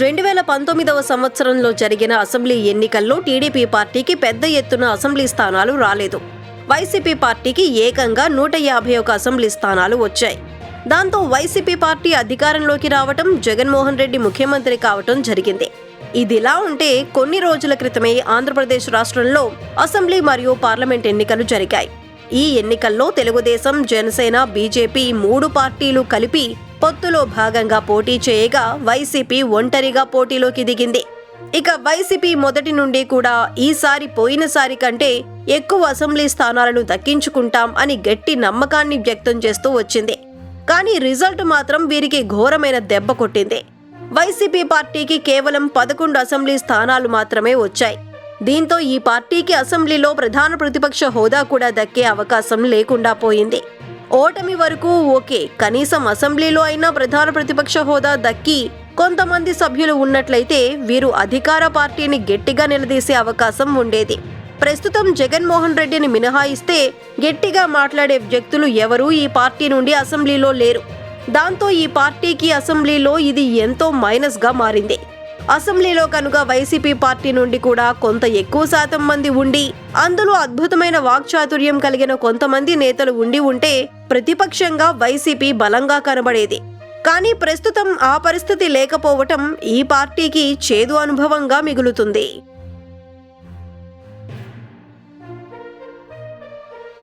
రెండు వేల పంతొమ్మిదవ సంవత్సరంలో జరిగిన అసెంబ్లీ ఎన్నికల్లో టీడీపీ పార్టీకి పెద్ద ఎత్తున అసెంబ్లీ స్థానాలు రాలేదు. వైసీపీ పార్టీకి ఏకంగా నూట యాభై ఒక అసెంబ్లీ స్థానాలు వచ్చాయి. దాంతో వైసీపీ పార్టీ అధికారంలోకి రావటం జగన్మోహన్ రెడ్డి ముఖ్యమంత్రి కావటం జరిగింది. ఇదిలా ఉంటే కొన్ని రోజుల క్రితమే ఆంధ్రప్రదేశ్ రాష్ట్రంలో అసెంబ్లీ మరియు పార్లమెంట్ ఎన్నికలు జరిగాయి. ఈ ఎన్నికల్లో తెలుగుదేశం జనసేన బీజేపీ మూడు పార్టీలు కలిపి పొత్తులో భాగంగా పోటీ చేయగా వైసీపీ ఒంటరిగా పోటీలోకి దిగింది. ఇక వైసీపీ మొదటి నుండి కూడా ఈసారి పోయినసారి కంటే ఎక్కువ అసెంబ్లీ స్థానాలను దక్కించుకుంటాం అని గట్టి నమ్మకాన్ని వ్యక్తం చేస్తూ వచ్చింది. కానీ రిజల్ట్ మాత్రం వీరికి ఘోరమైన దెబ్బ కొట్టింది. వైసీపీ పార్టీకి కేవలం పదకొండు అసెంబ్లీ స్థానాలు మాత్రమే వచ్చాయి. దీంతో ఈ పార్టీకి అసెంబ్లీలో ప్రధాన ప్రతిపక్ష హోదా కూడా దక్కే అవకాశం లేకుండా పోయింది. ఓటమి వరకు ఓకే. కనీసం అసెంబ్లీలో అయినా ప్రధాన ప్రతిపక్ష హోదా దక్కి కొంతమంది సభ్యులు ఉన్నట్లయితే వీరు అధికార పార్టీని గట్టిగా నిలదీసే అవకాశం ఉండేది. ప్రస్తుతం జగన్మోహన్ రెడ్డిని మినహాయిస్తే గట్టిగా మాట్లాడే వ్యక్తులు ఎవరూ ఈ పార్టీ నుండి అసెంబ్లీలో లేరు. దాంతో ఈ పార్టీకి అసెంబ్లీలో ఇది ఎంతో మైనస్గా మారింది. అసెంబ్లీలో కనుక వైసీపీ పార్టీ నుండి కూడా కొంత ఎక్కువ శాతం మంది ఉండి అందులో అద్భుతమైన వాక్చాతుర్యం కలిగిన కొంతమంది నేతలు ఉండి ఉంటే ప్రతిపక్షంగా వైసీపీ బలంగా కనబడేది. కానీ ప్రస్తుతం ఆ పరిస్థితి లేకపోవటం ఈ పార్టీకి చేదు అనుభవంగా మిగులుతుంది.